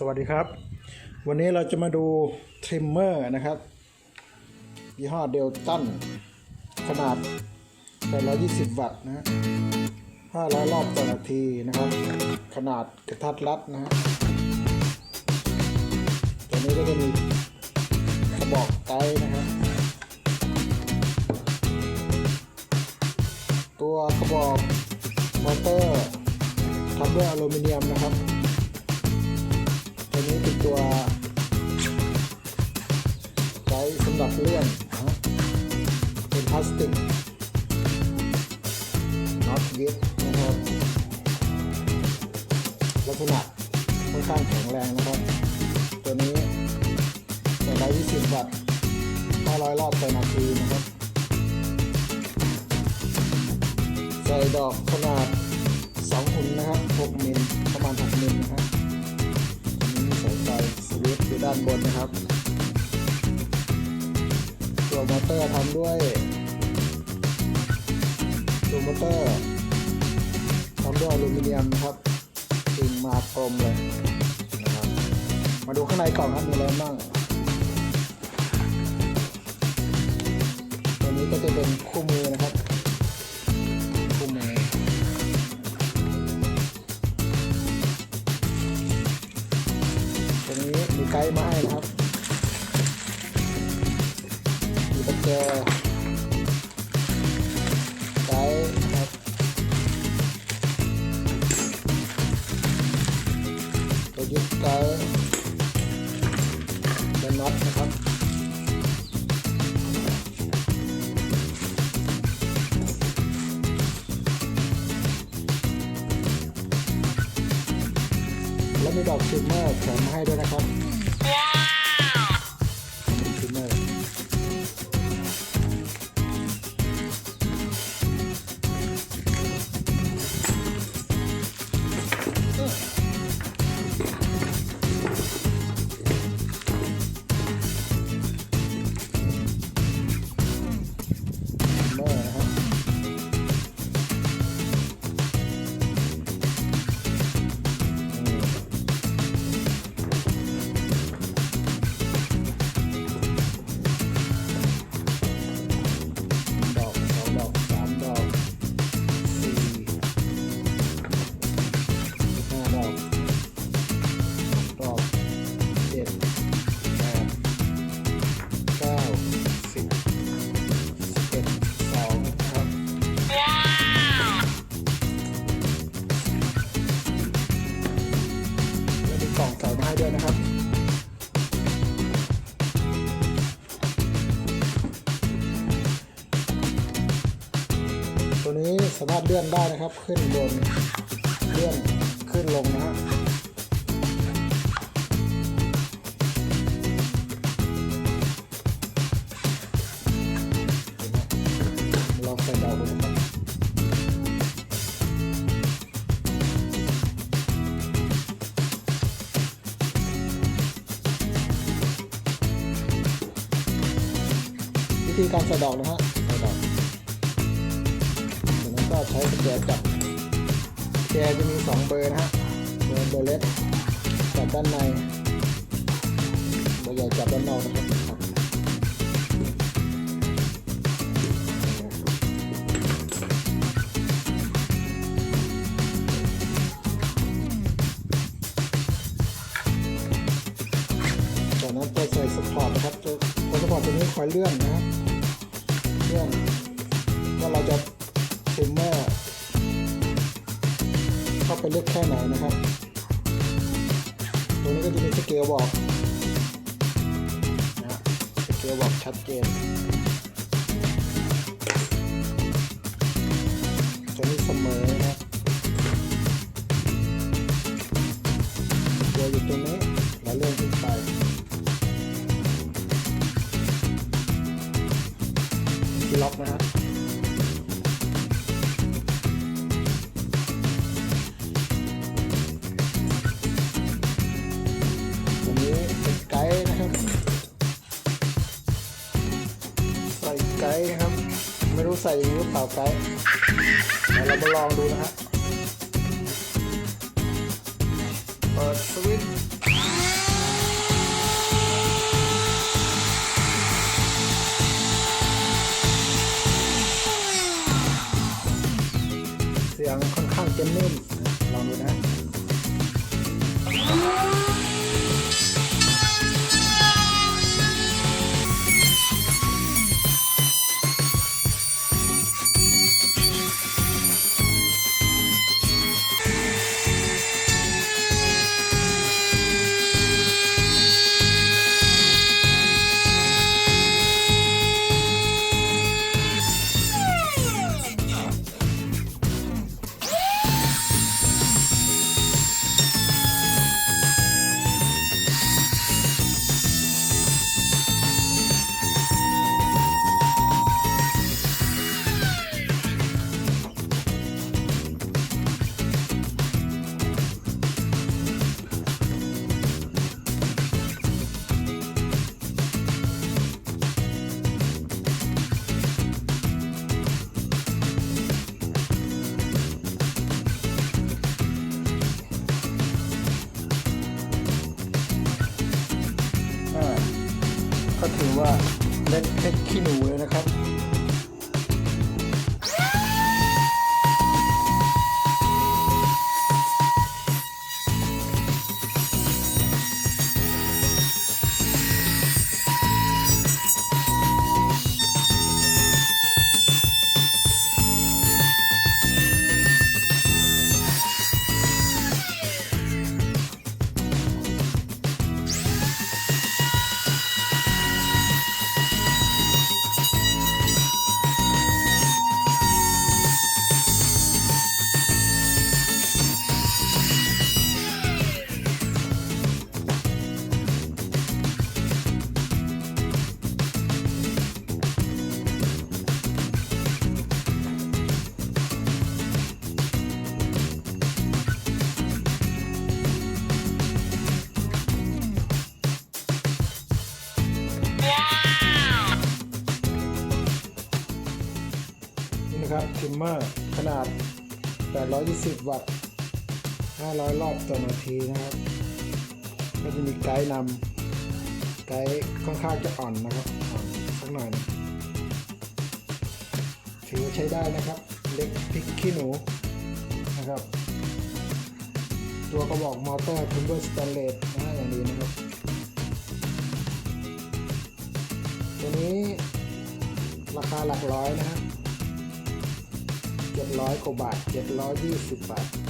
สวัสดีครับ วันนี้เราจะมาดูทริมเมอร์นะครับยี่ห้อเดลตันขนาด 820 วัตต์นะ500 รอบต่อนาทีนะครับ ขนาดกระทัดรัดนะฮะตัวนี้ก็จะมีกระบอกไกด์นะครับ ตัวกระบอกมอเตอร์ทำด้วยอลูมิเนียมนะครับาสติกน็อตยึดนะครับลักษณะค่อนข้างแข็งแรงนะครับ ตัวนี้220วัตต์500รอบต่อนาทีนะครับ ใส่ดอกขนาด2หุ่นนะครับ6มิลประมาณ6มิลนะครับอันนี้สายไฟสวิตช์อยู่ด้านบนนะครับ ตัวมอเตอร์ทำด้วย ตัวมอเตอร์ทำด้วยอลูมิเนียมครับจึงมากลมเลยนะครับมาดูข้างในกล่องครับมีอะไรบ้างตัวนี้ก็จะเป็นคู่มือนะครับคู่มือตัวนี้มีไกด์มาให้นะครับ ตัวยึดไกด์และน็อตนะครับแล้วมีดอกทริมเมอร์แถมมาให้ด้วยนะครับ นี้สามารถเลื่อนได้นะครับ ขึ้นบนเลื่อนขึ้นลงนะฮะลองใส่ดาวดูนะครับวิธีการใส่ดอกนะฮะ ใช้กุญแจจับกุญแจจะมี 2 เบอร์นะฮะเบอร์เบอร์เล็กจับด้านในเบอร์ใหญ่จับด้านนอกนะครับจากนั้นตัวใส่สปอร์ตนะครับตัวสปอร์ตตัวนี้คอยเลื่อนนะครับเลื่อนว่าเราจะทริมเมอร์ ไปลึกแค่ไหนนะครับตรงนี้ก็จะมีสเกลบอกนะสเกลบอกชัดเจนตัวนี้เสมอนะตัวอยู่ตรงนี้ ใส่อย่างนี้หรือเปล่าไกด์เรามาลองดูนะฮะ เปิดสวิตช์เสียงค่อนข้างจะนิ่มลองดูนะ เล็ดเพชรขี้หนูเลยนะครับ มเมอร์ ขนาด 820 วัตต์ 500 รอบต่อนาทีนะครับ ก็จะมีไกด์นำไกด์ค่อนข้างจะอ่อนนะครับอ่อนสักหน่อยนะถือว่าใช้ได้นะครับ เล็กพริกขี้หนูนะครับ ตัวกระบอกมอเตอร์ทิมเบอร์สแตนเลสนะอย่างดีนะครับ ตัวนี้ราคาหลักร้อยนะฮะ 700กว่าบาท720 บาท